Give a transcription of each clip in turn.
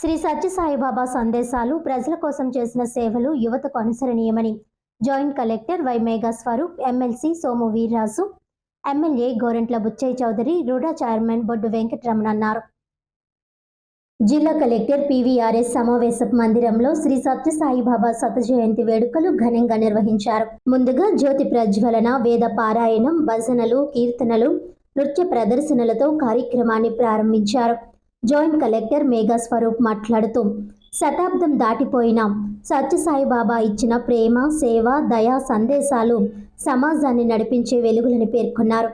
శ్రీ సత్యసాయిబాబా సందేశాలు ప్రజల కోసం చేసిన సేవలు యువతకు అనుసరణీయమని. Joint collector Y Megha Swaroop MLC Somu Veerraju MLA Gorantla Butchaiah Chowdary RUDA chairman Boddu Venkataramana అన్నారు. జిల్లా కలెక్టర్ పివిఆర్ఎస్ సమావేశ మందిరంలో శ్రీ సత్యసాయిబాబా శత జయంతి వేడుకలు ఘనంగా నిర్వహించారు. ముందుగా జ్యోతి ప్రజ్వలన వేద పారాయణం భజనలు కీర్తనలు నృత్య ప్రదర్శనలతో కార్యక్రమాన్ని ప్రారంభించారు. జాయింట్ కలెక్టర్ మేఘా స్వరూప్ మాట్లాడుతూ శతాబ్దం దాటిపోయిన సత్యసాయిబాబా ఇచ్చిన ప్రేమ సేవ దయా సందేశాలు సమాజాన్ని నడిపించే వెలుగులని పేర్కొన్నారు.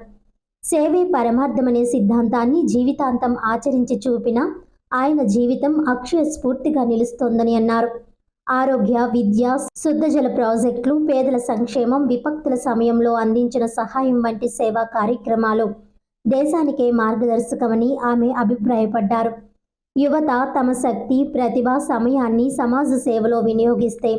సేవే పరమార్థమనే సిద్ధాంతాన్ని జీవితాంతం ఆచరించి చూపిన ఆయన జీవితం అక్షయ స్ఫూర్తిగా నిలుస్తోందని అన్నారు. ఆరోగ్య విద్య శుద్ధజల ప్రాజెక్టులు పేదల సంక్షేమం విపక్తుల సమయంలో అందించిన సహాయం వంటి సేవా కార్యక్రమాలు దేశానికే మార్గదర్శకమని ఆమె అభిప్రాయపడ్డారు. యువత తమ శక్తి ప్రతిభ సమయాన్ని సమాజ సేవలో వినియోగిస్తే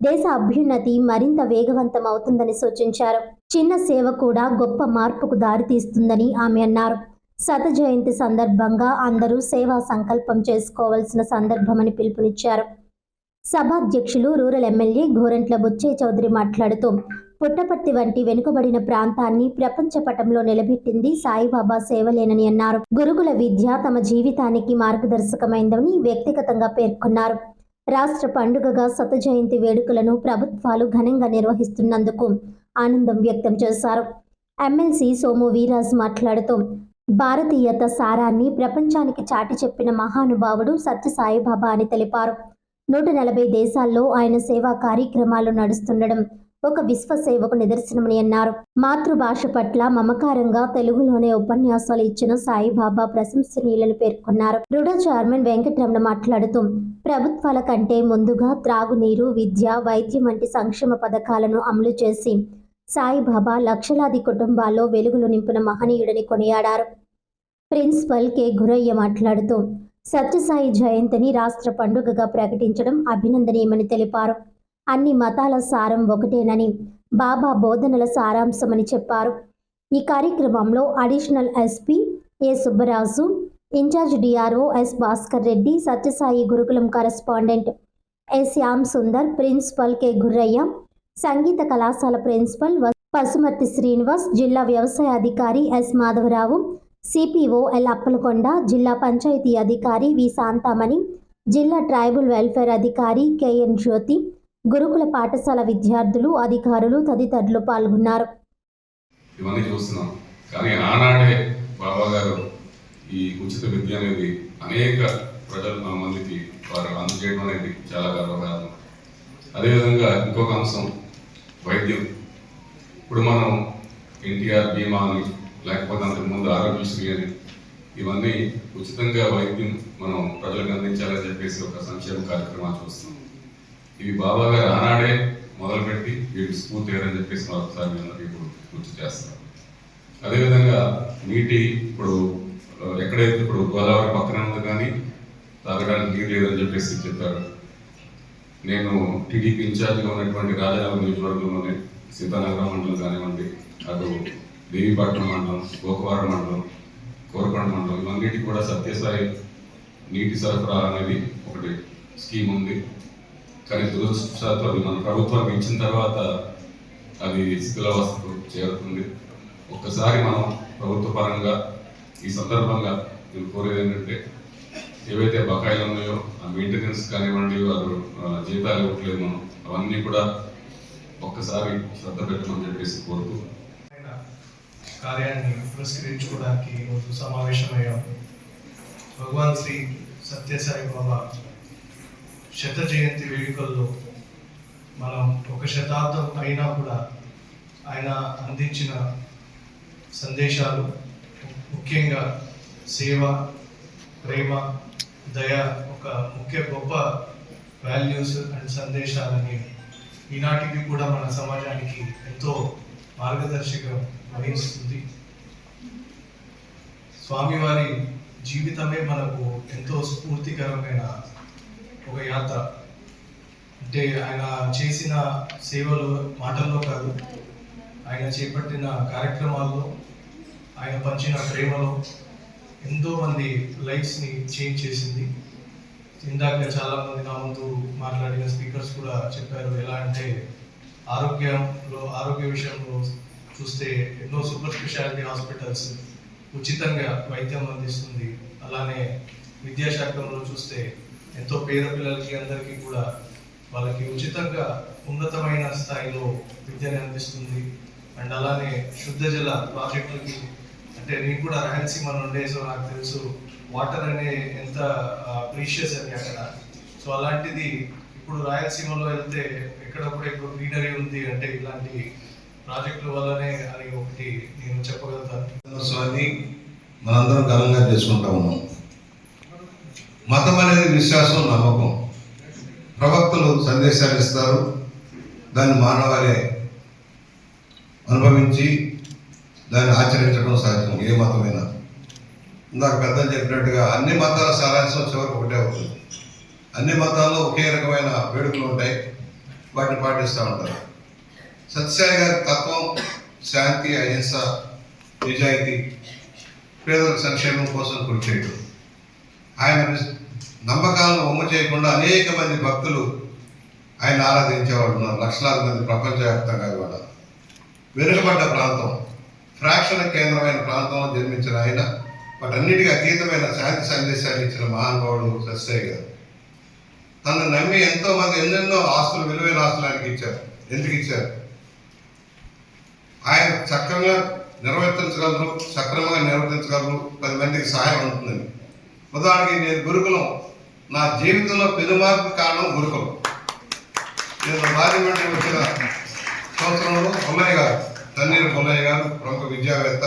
దేశ అభ్యున్నతి మరింత వేగవంతం అవుతుందని సూచించారు. చిన్న సేవ కూడా గొప్ప మార్పుకు దారితీస్తుందని ఆమె అన్నారు. శత జయంతి సందర్భంగా అందరూ సేవా సంకల్పం చేసుకోవాల్సిన సందర్భమని పిలుపునిచ్చారు. సభాధ్యక్షులు రూరల్ ఎమ్మెల్యే గోరంట్ల బుచ్చే చౌదరి మాట్లాడుతూ పుట్టపర్తి వంటి వెనుకబడిన ప్రాంతాన్ని ప్రపంచ పటంలో నిలబెట్టింది సాయిబాబా సేవలేనని అన్నారు. గురుగుల విద్య తమ జీవితానికి మార్గదర్శకమైందని వ్యక్తిగతంగా పేర్కొన్నారు. రాష్ట్ర పండుగగా శత జయంతి వేడుకలను ప్రభుత్వాలు ఘనంగా నిర్వహిస్తున్నందుకు ఆనందం వ్యక్తం చేశారు. ఎమ్మెల్సీ సోము వీరాజ్ మాట్లాడుతూ భారతీయత సారాన్ని ప్రపంచానికి చాటి చెప్పిన మహానుభావుడు సత్యసాయిబాబా అని తెలిపారు. నూట నలభై దేశాల్లో ఆయన సేవా కార్యక్రమాలు నడుస్తుండడం ఒక విశ్వ సేవకు నిదర్శనమని అన్నారు. మాతృభాష పట్ల మమకారంగా తెలుగులోనే ఉపన్యాసాలు ఇచ్చిన సాయిబాబా ప్రశంసనీయులను పేర్కొన్నారు. రుడ చైర్మన్ వెంకటరమణ మాట్లాడుతూ ప్రభుత్వాల కంటే ముందుగా త్రాగునీరు విద్య వైద్యం వంటి సంక్షేమ పథకాలను అమలు చేసి సాయిబాబా లక్షలాది కుటుంబాల్లో వెలుగులు నింపిన మహనీయుడని కొనియాడారు. Principal K. గురయ్య మాట్లాడుతూ సత్యసాయి జయంతిని రాష్ట్ర పండుగగా ప్రకటించడం అభినందనీయమని తెలిపారు. అన్ని మతాల సారం ఒకటేనని బాబా బోధనల సారాంశమని చెప్పారు. ఈ కార్యక్రమంలో additional SP A Subbaraju in charge DRO S Bhaskar Reddy Sathya Sai గురుకులం correspondent S Shyam Sundar principal K Gurraiah సంగీత కళాశాల ప్రిన్సిపల్ వ- పసుమర్తి శ్రీనివాస్ జిల్లా వ్యవసాయ అధికారి S Madhava Rao CPO L Appalakonda జిల్లా పంచాయతీ అధికారి వి శాంతామణి జిల్లా ట్రైబల్ వెల్ఫేర్ అధికారి కెఎన్ జ్యోతి గురుకుల పాఠశాల విద్యార్థులు అధికారులు తదితరులు పాల్గొన్నారు. ఇవన్నీ చూస్తున్నాం. కానీ ఆనాడే బాబా గారు ఈ ఉచిత విద్య అనేది అనేక ప్రజలు మన మందికి వారు అందజేయడం అనేది చాలా గర్వకారణం. అదేవిధంగా ఇంకొక అంశం వైద్యం. ఇప్పుడు మనం ఎన్టీఆర్ బీమా అని లేకపోతే అంతకుముందు ఆరోగ్యశ్రీ అని ఇవన్నీ ఉచితంగా వైద్యం మనం ప్రజలకు అందించాలని చెప్పేసి ఒక సంక్షేమ కార్యక్రమాలు చూస్తున్నాం. ఇవి బాబా గారు ఆనాడే మొదలుపెట్టి వీటికి స్ఫూర్తి అని చెప్పేసి మరొకసారి నేను ఇప్పుడు గుర్తు చేస్తాను. అదేవిధంగా నీటి ఇప్పుడు ఎక్కడైతే ఇప్పుడు గోదావరి పక్కన ఉంది కానీ తాగడానికి నీరు లేదని చెప్పేసి చెప్పారు. నేను టీడీపీ ఇన్ఛార్జ్గా ఉన్నటువంటి రాజానగరం నియోజకవర్గంలోనే సీతానగరం మండలం కానివ్వండి అటు దేవీపట్నం మండలం గోకవరం మండలం కోరకొండ మండలం ఇవన్నిటికి కూడా సత్యసాయి నీటి సరఫరా అనేది ఒకటి స్కీమ్ ఉంది. కానీ దురదృష్టవశాత్తు అది మన ప్రభుత్వానికి ఇచ్చిన తర్వాత అది శిథిలావస్థకు చేరుతుంది. ఒక్కసారి మనం ప్రభుత్వ పరంగా ఈ సందర్భంగా నేను కోరేది ఏంటంటే ఏవైతే బకాయిలు ఉన్నాయో ఆ మెయింటెనెన్స్ కానివ్వండి వారు జీతాలు ఇవ్వట్లేదు మనం అవన్నీ కూడా ఒక్కసారి శ్రద్ధ పెట్టమని చెప్పేసి కోరుతూ. కార్యాన్ని పురస్కరించుకోవడానికి సమావేశమయ్యాము. భగవాన్ శ్రీ సత్యసాయి బాబా శత జయంతి వేడుకల్లో మనం ఒక శతాబ్దం అయినా కూడా ఆయన అందించిన సందేశాలు ముఖ్యంగా సేవ ప్రేమ దయ ఒక ముఖ్య గొప్ప వాల్యూస్ అండ్ సందేశాలని ఈనాటికి కూడా మన సమాజానికి ఎంతో మార్గదర్శకం వహిస్తుంది. స్వామివారి జీవితమే మనకు ఎంతో స్ఫూర్తికరమైన ఒక యాత్ర. అంటే ఆయన చేసిన సేవలు మాటల్లో కాదు ఆయన చేపట్టిన కార్యక్రమాల్లో ఆయన పంచిన ప్రేమలో ఎంతో మంది లైఫ్స్ని చేంజ్ చేసింది. ఇందాక చాలామంది నా ముందు మాట్లాడిన స్పీకర్స్ కూడా చెప్పారు ఎలా అంటే ఆరోగ్యంలో ఆరోగ్య విషయంలో చూస్తే ఎన్నో సూపర్ స్పెషాలిటీ హాస్పిటల్స్ ఉచితంగా వైద్యం అందిస్తుంది. అలానే విద్యాశాఖంలో చూస్తే ఎంతో పేద పిల్లలకి అందరికీ కూడా వాళ్ళకి ఉచితంగా ఉన్నతమైన స్థాయిలో విద్యని అందిస్తుంది. అండ్ అలానే శుద్ధ జల ప్రాజెక్టులకి అంటే నేను కూడా రాయలసీమ నుండే సో నాకు తెలుసు వాటర్ అనే ఎంత ప్రీషియస్ అని అక్కడ. సో అలాంటిది ఇప్పుడు రాయలసీమలో వెళ్తే ఎక్కడప్పుడు ఇప్పుడు గ్రీనరీ ఉంది అంటే ఇలాంటి ప్రాజెక్టుల వల్లనే అని ఒకటి నేను చెప్పగలుగుతాను. మనందరం ఘనంగా చేసుకుంటా ఉన్నాం. మతం అనేది విశ్వాసం నమ్మకం. ప్రవక్తలు సందేశాలు ఇస్తారు. దాన్ని మానవాళే అనుభవించి దాన్ని ఆచరించడం సాధ్యం ఏ మతమైనా. ఇందాక పెద్దలు చెప్పినట్టుగా అన్ని మతాల సారాంశం చివరికి ఒకటే అవుతుంది. అన్ని మతాల్లో ఒకే రకమైన వేడుకలు ఉంటాయి. వాటిని పాటిస్తూ ఉంటారు. సత్యసాయి గారి తత్వం శాంతి అహింస నిజాయితీ పేదల సంక్షేమం కోసం కృషి చేయడం ఆయన నమ్మకాలను ఒమ్ము చేయకుండా అనేక మంది భక్తులు ఆయన ఆరాధించేవాళ్ళు ఉన్నారు. లక్షలాది మంది ప్రపంచవ్యాప్తంగా కూడా. వెనుకబడ్డ ప్రాంతం ఫ్రాక్షన్ కేంద్రమైన ప్రాంతంలో జన్మించిన ఆయన వాటన్నిటికీ అతీతమైన శాంతి సందేశాన్ని ఇచ్చిన మహానుభావుడు సత్యసాయి గారు. తను నమ్మి ఎంతో మంది ఎన్నెన్నో ఆస్తులు విలువైన ఆస్తులు ఆయనకి ఇచ్చారు. ఎందుకు ఇచ్చారు? ఆయన చక్కగా నిర్వర్తించగలరు సక్రమంగా నిర్వర్తించగలరు పది మందికి సహాయం ఉంటుందని. ఉదాహరణకి నేను గురుకులం. నా జీవితంలో పెనుమార్పు కారణం గురుకులం. నేను రాజమండ్రి వచ్చిన సంవత్సరంలో పుల్లయ్య గారు తన్నీరు పుల్లయ్య గారు ప్రముఖ విద్యావేత్త.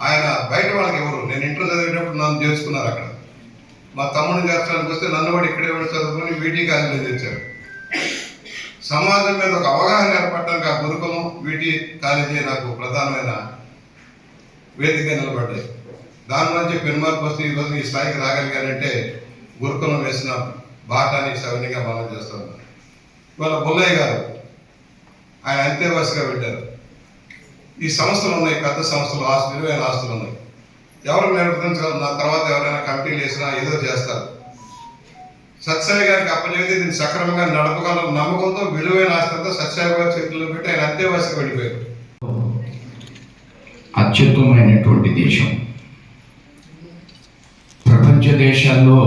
ఆయన బయట వాళ్ళకి ఎవరు? నేను ఇంటర్ చదివేటప్పుడు నన్ను చేసుకున్నారు అక్కడ. మా తమ్ముడిని చేర్చడానికి వస్తే నన్ను కూడా ఇక్కడే కూడా చదువుకొని వీటీ కాలేజీలో తెచ్చారు సమాజం మీద ఒక అవగాహన ఏర్పడటానికి ఆ గురుకులం వీటి కాలేజీ నాకు ప్రధానమైన వేదిక నిలబడ్డాయి. దాని నుంచి పెనుమార్పు వస్తే ఈరోజు ఈ స్థాయికి రాగలిగానంటే గురుకులం వేసిన బాటాని సవనిగా మనం చేస్తాం. ఇవాళ బుల్లయ్య గారు ఆయన అంతేవాసిగా పెట్టారు. ఈ సంస్థలు ఉన్నాయి పెద్ద సంస్థలు ఆస్తులు విలువైన ఆస్తులు ఉన్నాయి. ఎవరు నిర్వర్తించగలరు నా తర్వాత ఎవరైనా కమిటీలు వేసినా ఏదో చేస్తారు. సత్సాయి గారికి అప్పచెబితే దీన్ని సక్రమంగా నడపగల నమ్మకంతో విలువైన ఆస్తంతా సత్సాయి గారి చేతుల్లో పెట్టి ఆయన అంతేవాసిగా వెళ్ళిపోయారు. అత్యుత్తమైనటువంటి దేశం. ప్రపంచ దేశాల్లో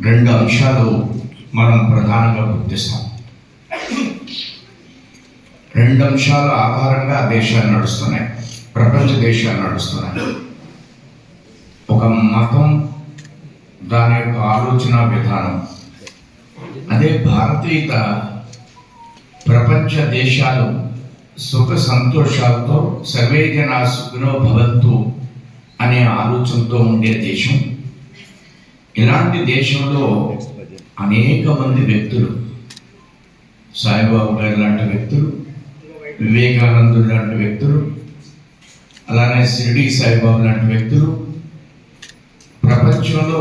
రెండు అంశాలు మనం ప్రధానంగా గుర్తిస్తాం. రెండు అంశాల ఆధారంగా దేశాలు నడుస్తున్నాయి ప్రపంచ దేశాలు నడుస్తున్నాయి. ఒక మతం దాని యొక్క ఆలోచన విధానం. అదే భారతీయత ప్రపంచ దేశాలు సుఖ సంతోషాలతో సర్వే జనా సుఖినో భవంతు అనే ఆలోచనతో ఉండే దేశం. ఇలాంటి దేశంలో అనేక మంది వ్యక్తులు సాయిబాబు గారు లాంటి వ్యక్తులు వివేకానందుడు లాంటి వ్యక్తులు అలానే షిరిడి సాయిబాబు లాంటి వ్యక్తులు ప్రపంచంలో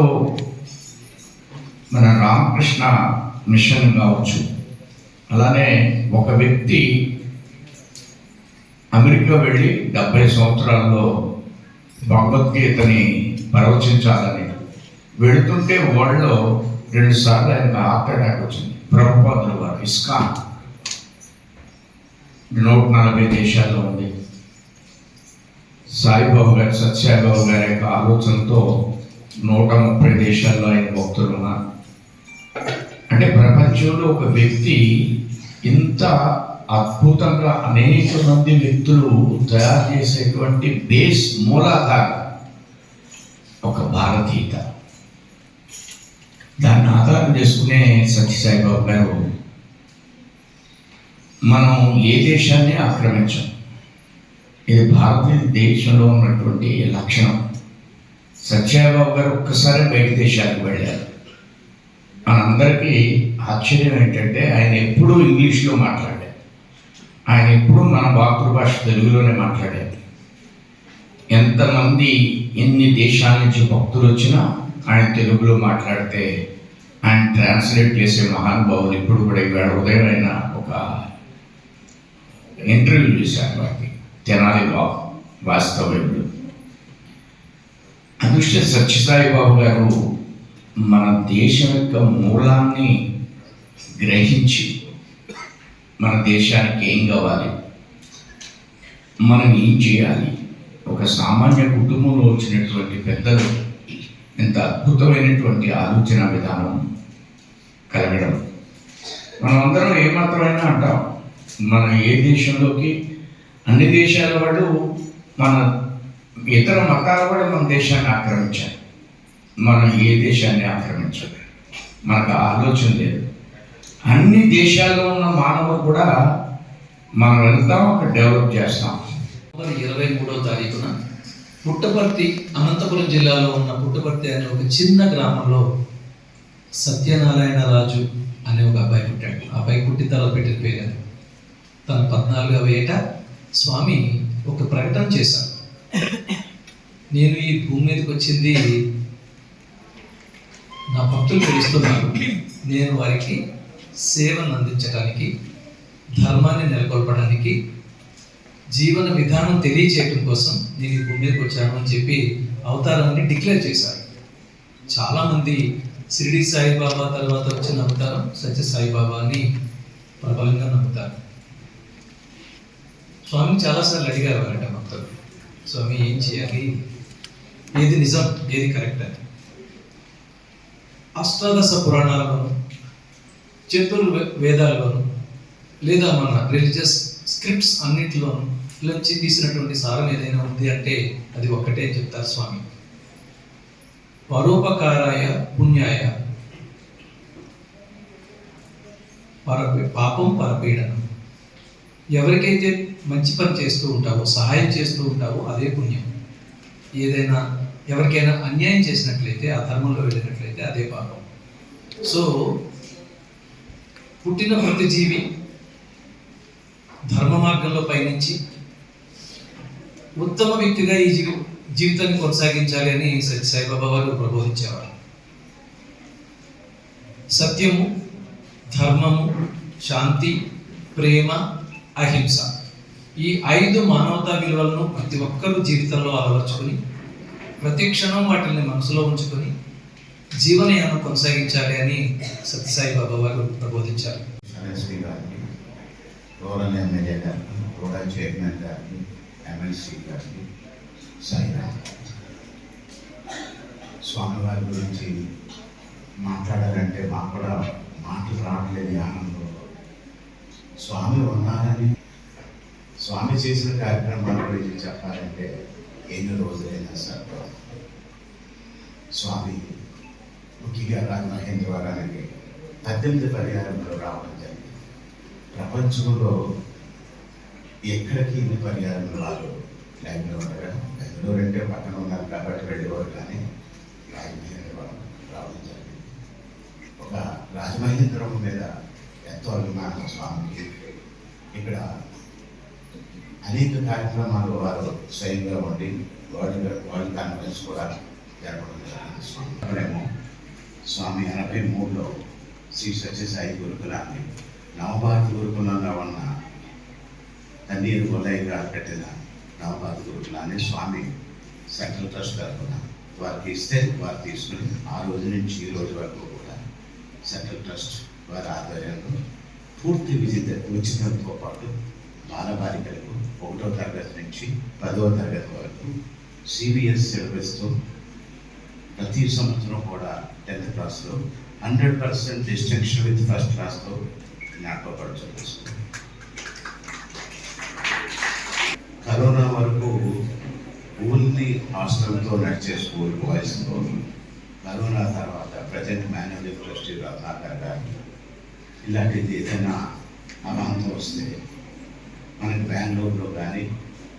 మన రామకృష్ణ మిషన్ కావచ్చు అలానే ఒక వ్యక్తి అమెరికా వెళ్ళి డెబ్బై సంవత్సరాల్లో భగవద్గీతని ప్రవచించాలని. వెళుతుంటే వాళ్ళు రెండు సార్లు ఆయనకు హార్ట్ అటాక్ వచ్చింది. ప్రభుపాదులు వారు ఇస్కాన్ నూట నలభై దేశాల్లో ఉంది. సాయిబాబు గారు సత్యసాయిబాబు గారి యొక్క ఆలోచనతో నూట ముప్పై దేశాల్లో ఆయన భక్తులు ఉన్నారు. అంటే ప్రపంచంలో ఒక వ్యక్తి ఇంత అద్భుతంగా అనేక మంది వ్యక్తులు తయారు చేసేటువంటి బేస్ మూలాధారం ఒక భారతీయత. దాన్ని ఆధారం చేసుకునే సత్యసాయిబాబు గారు మనం ఏ దేశాన్ని ఆక్రమించం? ఇది భారతీయ దేశంలో ఉన్నటువంటి లక్షణం. సత్యసాయిబాబు గారు ఒక్కసారి బయట దేశాలకు వెళ్ళారు. మనందరికీ ఆశ్చర్యం ఏంటంటే ఆయన ఎప్పుడూ ఇంగ్లీష్లో మాట్లాడారు ఆయన ఎప్పుడూ మన మాతృభాష తెలుగులోనే మాట్లాడారు. ఎంతమంది ఎన్ని దేశాల నుంచి భక్తులు వచ్చినా ఆయన తెలుగులో మాట్లాడితే ఆయన ట్రాన్స్లేట్ చేసే మహానుభావులు ఇప్పుడు కూడా ఇవాళ ఉదయం ఆయన ఒక ఇంటర్వ్యూ చేశారు వారికి. తెనాలి బాబు వాస్తవ్యుడు. అదృష్ట సత్యసాయి బాబు గారు మన దేశం యొక్క మూలాన్ని గ్రహించి మన దేశానికి ఏం కావాలి? మనం ఏం చేయాలి? ఒక సామాన్య కుటుంబంలో వచ్చినటువంటి పెద్దలు ఇంత అద్భుతమైనటువంటి ఆలోచన విధానం కలగడం. మనమందరం ఏమాత్రమైనా అంటాం మన ఏ దేశంలోకి అన్ని దేశాల వాళ్ళు మన ఇతర మతాలు కూడా మన దేశాన్ని ఆక్రమించారు. మనం ఏ దేశాన్ని ఆక్రమించాలి మనకు ఆలోచన లేదు. అన్ని దేశాల్లో ఉన్న మానవులు కూడా మనం వెళ్తాం అక్కడ డెవలప్ చేస్తాం. ఇరవై మూడో తారీఖున పుట్టపర్తి అనంతపురం జిల్లాలో ఉన్న పుట్టపర్తి అనే ఒక చిన్న గ్రామంలో సత్యనారాయణ రాజు అనే ఒక అబ్బాయి పుట్టాడు. ఆ అబ్బాయి పుట్టి తల పెట్టిన పేరు తన పద్నాలుగవ ఏట స్వామి ఒక ప్రకటన చేశాను నేను ఈ భూమి మీదకి వచ్చింది నా భక్తులు పిలుస్తున్నారు నేను వారికి సేవను అందించడానికి ధర్మాన్ని నెలకొల్పడానికి జీవన విధానం తెలియచేయటం కోసం నేను ఈ భూమి మీదకి వచ్చాను అని చెప్పి అవతారాన్ని డిక్లేర్ చేశారు. చాలామంది షిరిడి సాయిబాబా తర్వాత వచ్చిన అవతారం సత్య సాయిబాబాని ప్రబలంగా నమ్ముతారు. స్వామి చాలాసార్లు అడిగారు వారట భక్తులు స్వామి ఏం చేయాలి? ఏది నిజం ఏది కరెక్ట్? అని. అష్టాదశ పురాణాలను చతుర్ వేదాల్లోనూ లేదా మన రిలీజియస్ స్క్రిప్ట్స్ అన్నింటిలోనూ నుంచి తీసినటువంటి సారం ఏదైనా ఉంది అంటే అది ఒక్కటే చెప్తారు స్వామి. పరోపకారాయ పుణ్యాయ. పర పాపం పరపీడనం. ఎవరికైతే మంచి పని చేస్తూ ఉంటావో సహాయం చేస్తూ ఉంటావో అదే పుణ్యం. ఏదైనా ఎవరికైనా అన్యాయం చేసినట్లయితే ఆ ధర్మంలో వెళ్ళినట్లయితే అదే పాపం. సో పుట్టిన ప్రతి జీవి ధర్మ మార్గంలో పయనించి ఉత్తమ వ్యక్తిగా ఈ జీవి జీవితాన్ని కొనసాగించాలి అని సాయిబాబా వారు ప్రబోధించేవారు. సత్యము ధర్మము శాంతి ప్రేమ అహింస ఈ ఐదు మానవతా విలువలను ప్రతి ఒక్కరూ జీవితంలో అలవర్చుకొని ప్రతి క్షణం వాటిని మనసులో ఉంచుకొని జీవనయానం కొనసాగించాలి అని సత్యసాయి బాబా వారు ప్రబోధించారు. ఎస్పీ గారికి రూరల్ ఎమ్మెల్యే గారికి రూరల్ చైర్మన్ గారికి ఎమ్మెల్సీ గారికి సాయిరామ్ స్వామివారి గురించి మాట్లాడాలంటే మాకు కూడా మాటలు రావట్లేదు ఈ ఆనందంలో. స్వామి ఉన్నారని స్వామి చేసిన కార్యక్రమాల గురించి చెప్పాలంటే ఎన్ని రోజులైనా సార్ స్వామి ముఖ్యంగా రాజమహేంద్రవరానికి పద్దెనిమిది పరిహారంలో రావడం జరిగింది. ప్రపంచంలో ఎక్కడికి ఇన్ని పర్యాయం రాదు లైన్లో ఉండగా బెంగళూరు అంటే పక్కన ఉన్నారు కాబట్టి వెళ్ళేవారు కానీ రాజమహేంద్రవరం రావడం జరిగింది. ఒక రాజమహేంద్రవరం మీద ఎంతో అభిమానం స్వామికి. ఇక్కడ అనేక కార్యక్రమాలు వారు స్వయంగా ఉండి వరల్డ్ వరల్డ్ కాన్ఫరెన్స్ కూడా జరపడం జరిగింది స్వామి. స్వామి ఎనభై మూడులో శ్రీ సత్యసాయి గురుకులాన్ని నవభారత గురుకులంలో ఉన్న తన్నీరు గొల్లయ్య గారు పెట్టిన నవభారత గురుకులాన్ని స్వామి సెంట్రల్ ట్రస్ట్ తరఫున వారికి ఇస్తే వారు తీసుకుని ఆ రోజు నుంచి ఈ రోజు వరకు కూడా సెంట్రల్ ట్రస్ట్ వారి ఆధ్వర్యంలో పూర్తి విజిత ఉచితంతో పాటు బాలబాలికలకు ఒకటో తరగతి నుంచి పదవ తరగతి వరకు సిబిఎస్ సిలబస్తో ప్రతి సంవత్సరం కూడా టెన్త్ క్లాస్లో hundred percent distinction with first క్లాస్లో జ్ఞాపకపరచడం కరోనా వరకు ఓన్లీ హాస్టల్తో నడిచే స్కూల్ బాయ్స్లో కరోనా తర్వాత present managing university Ratnakar garu ఇలాంటిది ఏదైనా అమాంతం వస్తే మనకి బెంగళూరులో కానీ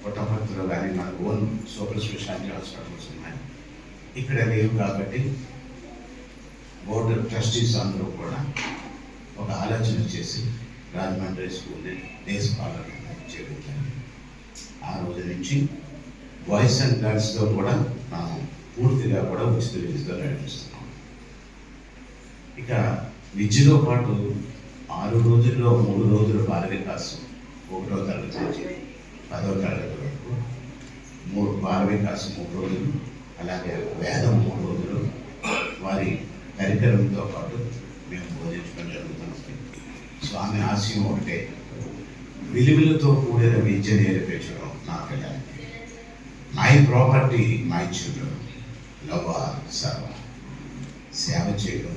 పుట్టపర్తిలో కానీ మనకు ఓన్ సూపర్ స్పెషాలిటీ హాస్పిటల్స్ ఉన్నాయి. ఇక్కడ లేవు కాబట్టి బోర్డు ట్రస్టీస్ అందరూ కూడా ఒక ఆలోచన చేసి రాజమండ్రి స్కూల్ని డే స్కాలర్ ఆ రోజు నుంచి బాయ్స్ అండ్ గర్ల్స్తో కూడా మనం పూర్తిగా కూడా ఉచిత విద్యతో నడిపిస్తున్నాం. ఇక విద్యతో పాటు ఆరు రోజుల్లో మూడు రోజులు బాల వికాసం ఒకటో తరగతి నుంచి పదో తరగతి వరకు మూడు బాల వికాసం మూడు రోజులు అలాగే వేదం మూడు రోజులు వారి కరికరంతో పాటు మేము బోధించడం జరుగుతుంది. స్వామి ఆశయం ఒకటే విలువలతో కూడిన విద్య నేర్పించడం నా పిల్లలకి my property my children love సర్వం సేవ చేయడం.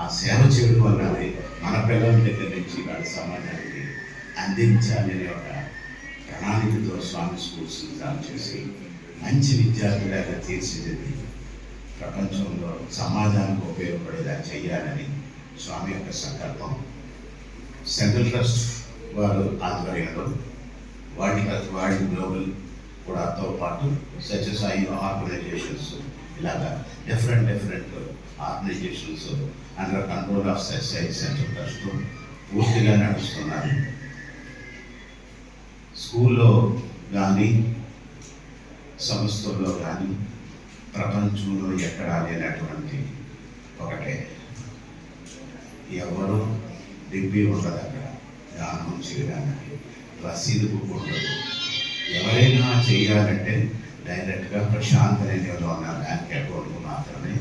ఆ సేవ చేయడం అన్నది మన పిల్లల దగ్గర నుంచి వాళ్ళ సమాజానికి అందించాలనే ఒక ప్రణాళికతో స్వామి స్కూల్స్ స్టార్ట్ చేసి మంచి విద్యార్థులుగా తీర్చిదిద్ది. ప్రపంచంలో సమాజానికి ఉపయోగపడేలా చేయాలని స్వామి యొక్క సంకల్పం. సెంట్రల్ ట్రస్ట్ వారు ఆధ్వర్యంలో వాటి ట్రస్ట్ గ్లోబల్ కూడాతో పాటు సత్యసాయి ఆర్గనైజేషన్స్ ఇలాగా different different organisations under control of Sathya Sai central trust పూర్తిగా నడుస్తున్నారు. స్కూల్లో కానీ సంస్థల్లో కానీ ప్రపంచంలో ఎక్కడా లేనటువంటి ఒకటే. ఎవరు డిగ్రీ ఉండదు అక్కడ దానం చేయడానికి రసీదు బుక్ ఉండదు ఎవరైనా చేయాలంటే డైరెక్ట్గా ప్రశాంత్ అనేలో ఉన్న బ్యాంక్ అకౌంట్ మాత్రమే